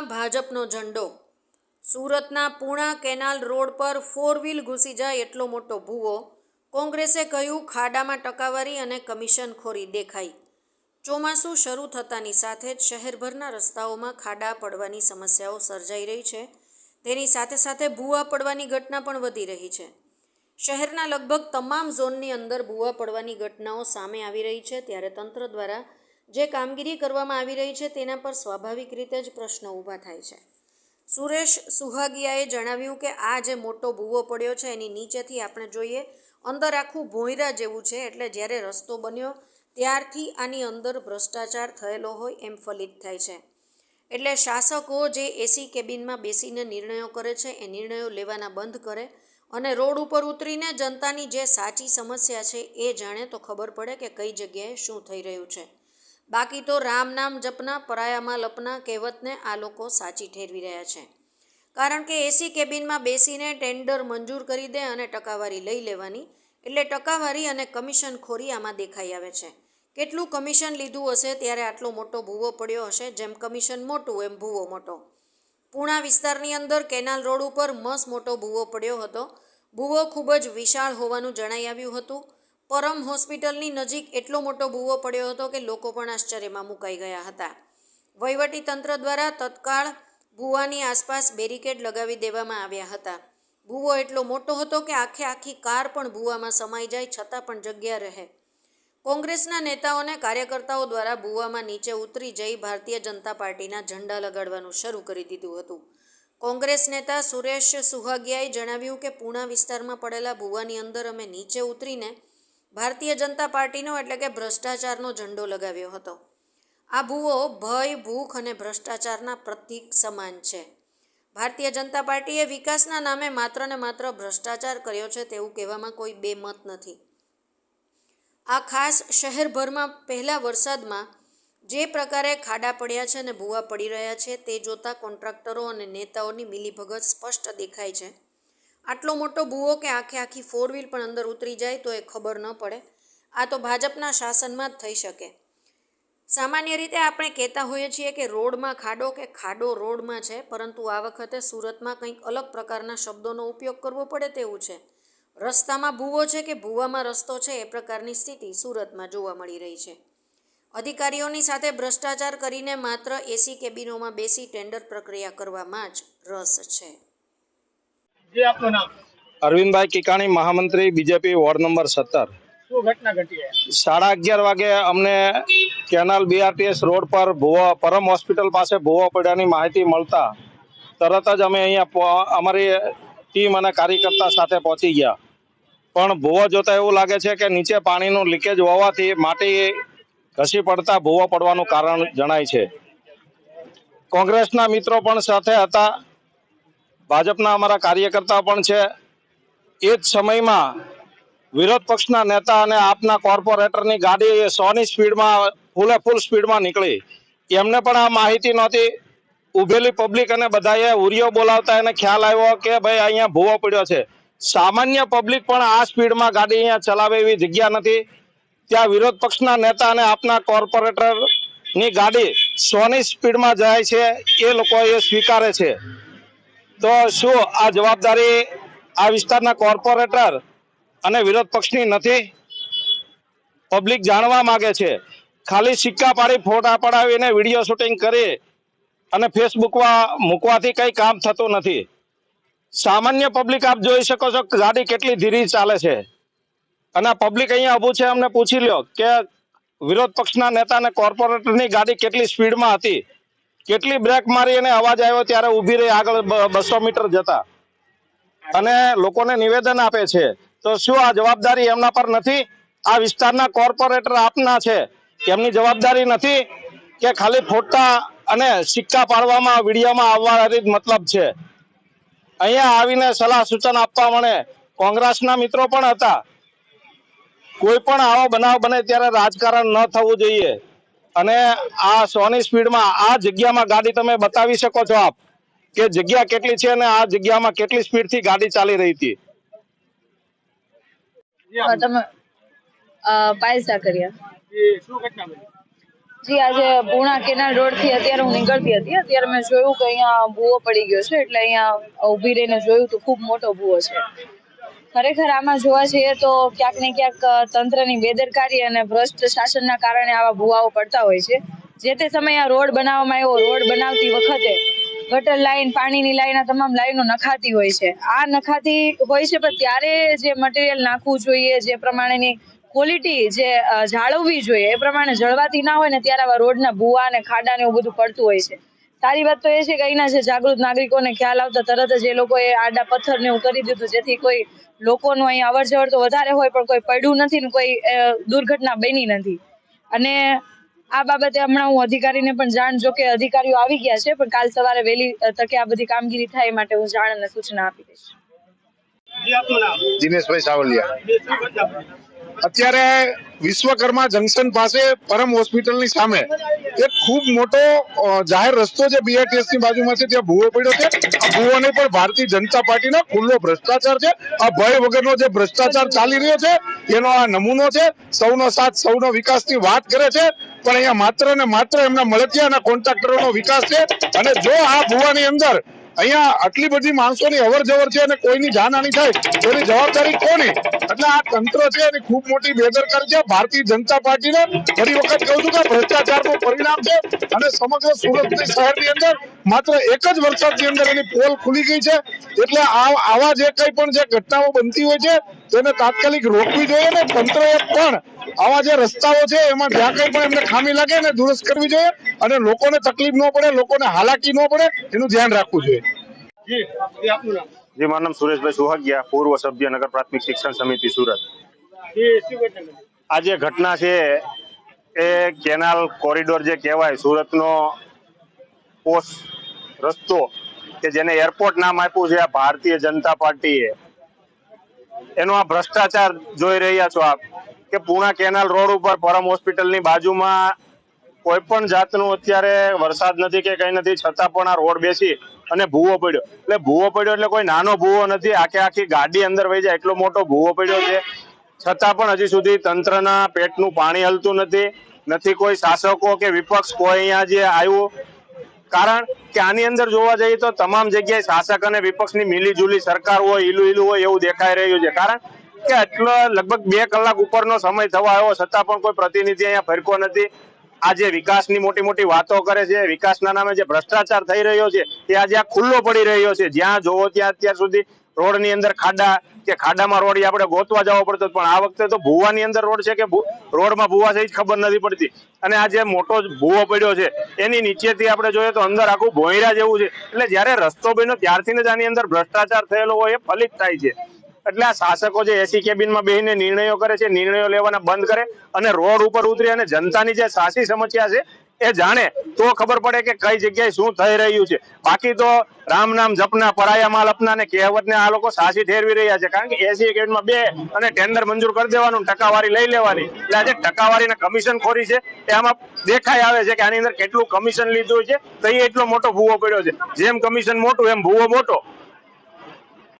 ભૂવામાં ભાજપનો ઝંડો. સુરતના પૂણા કેનાલ રોડ પર ફોર વ્હીલ ઘૂસી જાય એટલો મોટો ભૂવો. કોંગ્રેસે કહ્યું, ખાડામાં ટકાવારી અને કમિશનખોરી દેખાઈ. ચોમાસું શરૂ થતાની સાથે જ શહેરભરના રસ્તાઓમાં ખાડા પડવાની સમસ્યાઓ સર્જાઈ રહી છે. તેની સાથે સાથે ભૂવા પડવાની ઘટના પણ વધી રહી છે. શહેરના લગભગ તમામ ઝોનની અંદર ભૂવા પડવાની ઘટનાઓ સામે આવી રહી છે. ત્યારે તંત્ર દ્વારા જે કામગીરી કરવામાં આવી રહી છે તેના પર સ્વાભાવિક રીતે જ પ્રશ્નો ઊભા થાય છે. સુરેશ સુહાગિયાએ જણાવ્યું કે આ જે મોટો ભૂવો પડ્યો છે એની નીચેથી આપણે જોઈએ, અંદર આખું ભોંયરા જેવું છે એટલે જ્યારે રસ્તો બન્યો ત્યારથી આની અંદર ભ્રષ્ટાચાર થયેલો હોય એમ ફલિત થાય છે. એટલે શાસકો જે એસી કેબિનમાં બેસીને નિર્ણયો કરે છે એ નિર્ણયો લેવાના બંધ કરે અને રોડ ઉપર ઉતરીને જનતાની જે સાચી સમસ્યા છે એ જાણે તો ખબર પડે કે કઈ જગ્યાએ શું થઈ રહ્યું છે. બાકી તો રામ નામ જપના, પરાયામાં લપના, કહેવતને આ લોકો સાચી ઠેરવી રહ્યા છે. કારણ કે એસી કેબિનમાં બેસીને ટેન્ડર મંજૂર કરી દે અને ટકાવારી લઈ લેવાની, એટલે ટકાવારી અને કમિશન ખોરી આમાં દેખાઈ આવે છે. કેટલું કમિશન લીધું હશે ત્યારે આટલો મોટો ભૂવો પડ્યો હશે, જેમ કમિશન મોટું, એમ ભૂવો મોટો. પૂણા વિસ્તારની અંદર કેનાલ રોડ ઉપર મસ મોટો ભૂવો પડ્યો હતો. ભૂવો ખૂબ જ વિશાળ હોવાનું જણાઈ આવ્યું હતું. પરમ હોસ્પિટલની નજીક એટલો મોટો ભૂવો પડ્યો હતો કે લોકો પણ આશ્ચર્યમાં મુકાઈ ગયા હતા. વહીવટી તંત્ર દ્વારા તત્કાળ ભૂવાની આસપાસ બેરિકેડ લગાવી દેવામાં આવ્યા હતા. ભૂવો એટલો મોટો હતો કે આખે આખી કાર પણ ભૂવામાં સમાઈ જાય છતાં પણ જગ્યા રહે. કોંગ્રેસના નેતાઓને કાર્યકર્તાઓ દ્વારા ભૂવામાં નીચે ઉતરી જઈ ભારતીય જનતા પાર્ટીના ઝંડા લગાડવાનું શરૂ કરી દીધું હતું. કોંગ્રેસ નેતા સુરેશ સુહાગિયાએ જણાવ્યું કે પૂણા વિસ્તારમાં પડેલા ભૂવાની અંદર અમે નીચે ઉતરીને ભારતીય જનતા પાર્ટીનો એટલે કે ભ્રષ્ટાચારનો ઝંડો લગાવ્યો હતો. આ ભૂવો ભય, ભૂખ અને ભ્રષ્ટાચારના પ્રતીક સમાન છે. ભારતીય જનતા પાર્ટીએ વિકાસના નામે માત્ર ને માત્ર ભ્રષ્ટાચાર કર્યો છે તેવું કહેવામાં કોઈ બે મત નથી. આ ખાસ શહેરભરમાં પહેલા વરસાદમાં જે પ્રકારે ખાડા પડ્યા છે અને ભૂવા પડી રહ્યા છે તે જોતા કોન્ટ્રાક્ટરો અને નેતાઓની મિલીભગત સ્પષ્ટ દેખાય છે. આટલો મોટો ભૂવો કે આખે આખી ફોર વ્હીલ પણ અંદર ઉતરી જાય તો એ ખબર ન પડે. આ તો ભાજપના શાસનમાં જ થઈ શકે. સામાન્ય રીતે આપણે કહેતા હોઈએ છીએ કે રોડમાં ખાડો કે ખાડો રોડમાં છે, પરંતુ આ વખતે સુરતમાં કંઈક અલગ પ્રકારના શબ્દોનો ઉપયોગ કરવો પડે તેવું છે. રસ્તામાં ભૂવો છે કે ભૂવામાં રસ્તો છે એ પ્રકારની સ્થિતિ સુરતમાં જોવા મળી રહી છે. અધિકારીઓની સાથે ભ્રષ્ટાચાર કરીને માત્ર એસી કેબિનોમાં બેસી ટેન્ડર પ્રક્રિયા કરવામાં જ રસ છે. જી આપનું નામ? અરવિંદભાઈ કિકાણી મહામંત્રી બીજેપી વોર્ડ નંબર સત્તર. શું ઘટના ઘટી સાડા અગિયાર વાગે અમને કેનાલ બીઆરટીએસ રોડ પર ભુવા પરમ હોસ્પિટલ પાસે ભુવા પડ્યાની માહિતી મળતા તરત જ અમે અહીંયા અમારી ટીમ અને કાર્યકર્તા સાથે પહોંચી ગયા. પણ ભુવો જોતા એવું લાગે છે કે નીચે પાણીનું લીકેજ હોવાથી માટી ઘસી પડતા ભુવો પડવાનું કારણ જણાય છે. કોંગ્રેસના મિત્રો પણ સાથે હતા. ભાજપના અમારા કાર્યકર્તા પણ છે. એ જ સમયમાં વિરોધ પક્ષના નેતા અને આપના કોર્પોરેટરની ગાડી સોની સ્પીડમાં, ફૂલે ફૂલ સ્પીડમાં નીકળી. એમને પણ આ માહિતી નહોતી. ઉભેલી પબ્લિક અને બધાએ ઉરિયો બોલાવતા એને ખ્યાલ આવ્યો કે ભાઈ અહીંયા ભૂવો પડ્યો છે. સામાન્ય પબ્લિક પણ આ સ્પીડમાં ગાડી અહીંયા ચલાવે એવી જગ્યા નથી. ત્યાં વિરોધ પક્ષના નેતા અને આપના કોર્પોરેટરની ગાડી સોની સ્પીડમાં જાય છે. એ લોકો એ સ્વીકારે છે. તો શું આ જવાબદારી આ વિસ્તારના કોર્પોરેટર અને વિરોધ પક્ષની નથી? પબ્લિક જાણવા માગે છે. ખાલી સિક્કા પાડી ફોટા પડાવીને વીડિયો શૂટિંગ કરી અને ફેસબુકમાં મૂકવાથી કંઈ કામ થતું નથી. સામાન્ય પબ્લિક આપ જોઈ શકો છો ગાડી કેટલી ધીરી ચાલે છે. અને પબ્લિક અહીંયા ઊભું છે, અમને પૂછી લ્યો કે વિરોધ પક્ષના નેતા અને કોર્પોરેટરની ગાડી કેટલી સ્પીડમાં હતી? કેટલી બ્રેક મારી અને અવાજ આવ્યો ત્યારે ઊભી રહી આગળ બસો મીટર જતા. અને લોકોને નિવેદન આપે છે, તો શું આ જવાબદારી એમના પર નથી? આ વિસ્તારના કોર્પોરેટર આપના છે, એમની જવાબદારી નથી કે ખાલી ફોટા અને સિક્કા પાડવામાં, વિડીયોમાં આવવાની જ મતલબ છે. અહીંયા આવીને સલાહ સૂચન આપવા મને કોંગ્રેસના મિત્રો પણ હતા. કોઈ પણ આવો બનાવ બને ત્યારે રાજકારણ ન થવું જોઈએ. અને આ સોની સ્પીડમાં આ જગ્યામાં ગાડી તમે બતાવી શકો છો આપ કે જગ્યા કેટલી છે અને આ જગ્યામાં કેટલી સ્પીડથી ગાડી ચાલી રહી હતી. પાયલ સાકરિયા. જી શું ઘટના બની? જી આજે પૂર્ણા કેનાલ રોડથી અત્યારે હું નીકળતી હતી. અત્યારે મેં જોયું કે અહીંયા ભૂવો પડી ગયો છે એટલે અહીંયા ઊભી રહીને જોયું તો ખૂબ મોટો ભૂવો છે. ખરેખર આમાં જોવા જઈએ તો ક્યાંક ને ક્યાંક તંત્રની બેદરકારી અને ભ્રષ્ટ શાસનના કારણે આવા ભૂવાઓ પડતા હોય છે. જે તે સમયે આ રોડ બનાવવામાં આવ્યો, રોડ બનાવતી વખતે ગટર લાઈન, પાણીની લાઈન, આ તમામ લાઈનો નખાતી હોય છે. આ નખાતી હોય છે, પણ ત્યારે જે મટીરિયલ નાખવું જોઈએ, જે પ્રમાણેની ક્વોલિટી જે જાળવવી જોઈએ, એ પ્રમાણે જળવાતી ના હોય ને ત્યારે આવા રોડના ભૂવા અને ખાડા ને એવું બધું પડતું હોય છે. સારી વાત તો એ છે કે અહીંના જે જાગૃત નાગરિકોને ખ્યાલ આવતા તરત જ એ લોકોએ આડા પથ્થર ને એવું કરી દીધું જેથી કોઈ લોકોનું અહીંયા અવર જવર તો વધારે હોય પણ કોઈ પડ્યું નથી ને કોઈ દુર્ઘટના બની નથી. અને આ બાબતે હમણાં હું અધિકારીને પણ જાણ જો કે અધિકારીઓ આવી ગયા છે પણ કાલ સવારે વહેલી તકે આ બધી કામગીરી થાય એ માટે હું જાણ અને સૂચના આપી દઈશ. જી દિનેશભાઈ સાવલિયા? અત્યારે વિશ્વકર્મા જંકશન પાસે પરમ હોસ્પિટલની સામે એક ખૂબ મોટો જાહેર રસ્તો જે બીઆરટીએસની બાજુમાં છે, ત્યાં ભૂવો પડ્યો છે. આ ભૂવોને પણ ભારતીય જનતા પાર્ટીનો ખુલ્લો ભ્રષ્ટાચાર છે. આ ભય વગરનો જે ભ્રષ્ટાચાર ચાલી રહ્યો છે, એનો આ નમૂનો છે. સૌનો સાથ, સૌનો વિકાસની વાત કરે છે, પણ અહીંયા માત્ર ને માત્ર એમના મળતિયા અને કોન્ટ્રાક્ટરોનો વિકાસ છે. અને જો આ ભૂવાની અંદર અહીંયા આટલી બધી માણસોની અવર જવર છે અને કોઈની જાનહાની થાય તો જવાબદારી કોની? એટલે આ તંત્ર છે એની ખૂબ મોટી બેદરકારી છે. ભારતીય જનતા પાર્ટીને ફરી વખત કહું છું કે ભ્રષ્ટાચારનું પરિણામ છે અને સમગ્ર સુરત શહેરની અંદર માત્ર એક જ વરસાદની અંદર એની પોલ ખુલી ગઈ છે. એટલે આવા જે કંઈ પણ જે ઘટનાઓ બનતી હોય છે તેને તાત્કાલિક રોકવી જોઈએ ને તંત્રએ પણ આવા જે રસ્તાઓ છે એમાં જ્યાં કંઈ પણ એમને ખામી લાગે એને દુરસ્ત કરવી જોઈએ અને લોકોને તકલીફ ન પડે લોકોને હાલાકી ન પડે એનું ધ્યાન રાખવું જોઈએ. જી જી આપનું નામ? જી મારું નામ સુરેશભાઈ સુહાગિયા પૂર્વ સભ્ય નગર પ્રાથમિક શિક્ષણ સમિતિ સુરત? આ જે ઘટના છે એ કેનાલ કોરિડોર જે કહેવાય સુરતનો પોસ્ટ રસ્તો કે જેને એરપોર્ટ નામ આપ્યું છે આ ભારતીય જનતા પાર્ટીએ એનો આ ભ્રષ્ટાચાર જોઈ રહ્યા છો આપ, કે પૂણા કેનાલ રોડ ઉપર પરમ હોસ્પિટલની બાજુમાં કોઈ પણ જાતનું અત્યારે વરસાદ નથી કે કઈ નથી, છતાં પણ આ રોડ બેસી અને ભૂવો પડ્યો. એટલે ભૂવો પડ્યો એટલે કોઈ નાનો ભૂવો નથી, આખે આખી ગાડી અંદર વહી જાય, એટલો મોટો ભૂવો પડ્યો છે. છતાં પણ હજી સુધી તંત્રના પેટનું પાણી હલતું નથી નથી કોઈ શાસકો કે વિપક્ષ કોઈ અહીંયા જે આવ્યું કારણ કે આની અંદર જોવા જઈએ તો તમામ જગ્યાએ શાસક અને વિપક્ષની મિલીજુલી સરકાર હોય, ઈલું ઈલું હોય એવું દેખાઈ રહ્યું છે. કારણ કે આટલો લગભગ બે કલાક ઉપરનો સમય થવા આવ્યો છતાં પણ કોઈ પ્રતિનિધિ અહીંયા ફરકો નથી. આ જે વિકાસની મોટી મોટી વાતો કરે છે, વિકાસના નામે જે ભ્રષ્ટાચાર થઈ રહ્યો છે તે આજે આ ખુલ્લો પડી રહ્યો છે. જ્યાં જોવો ત્યાં અત્યાર સુધી રોડની અંદર ખાડા કે ખાડામાં રોડ આપણે ગોતવા જવો પડતો પણ આ વખતે તો ભૂવાની અંદર રોડ છે કે રોડમાં ભૂવા છે ખબર નથી પડતી. અને આ જે મોટો ભૂવો પડ્યો છે, એની નીચેથી આપણે જોઈએ તો અંદર આખું ભોંયરા જેવું છે. એટલે જ્યારે રસ્તો બન્યો ત્યારથી જ આની અંદર ભ્રષ્ટાચાર થયેલો હોય એ ફલિત થાય છે. એટલે આ શાસકો જે એસી કેબિનમાં બેહીને નિર્ણયો કરે છે, નિર્ણયો લેવાના બંધ કરે અને રોડ ઉપર ઉતરી અને જનતાની જે સાચી સમસ્યા છે એ જાણે તો ખબર પડે કે કઈ જગ્યાએ શું થઈ રહ્યું છે. બાકી તો રામ નામ જપના, પરાયા માલ અપના ને કહેવતને આ લોકો સાચી ઠેરવી રહ્યા છે. કારણ કે એસી કેબિનમાં બે અને ટેન્ડર મંજૂર કરી દેવાનું, ટકાવારી લઈ લેવાની. એટલે આજે ટકાવારી ને કમિશન ખોરી છે. એ આમાં દેખાઈ આવે છે કે આની અંદર કેટલું કમિશન લીધું છે. તો એ એટલો મોટો ભૂવો પડ્યો છે. જેમ કમિશન મોટું, એમ ભૂવો મોટો.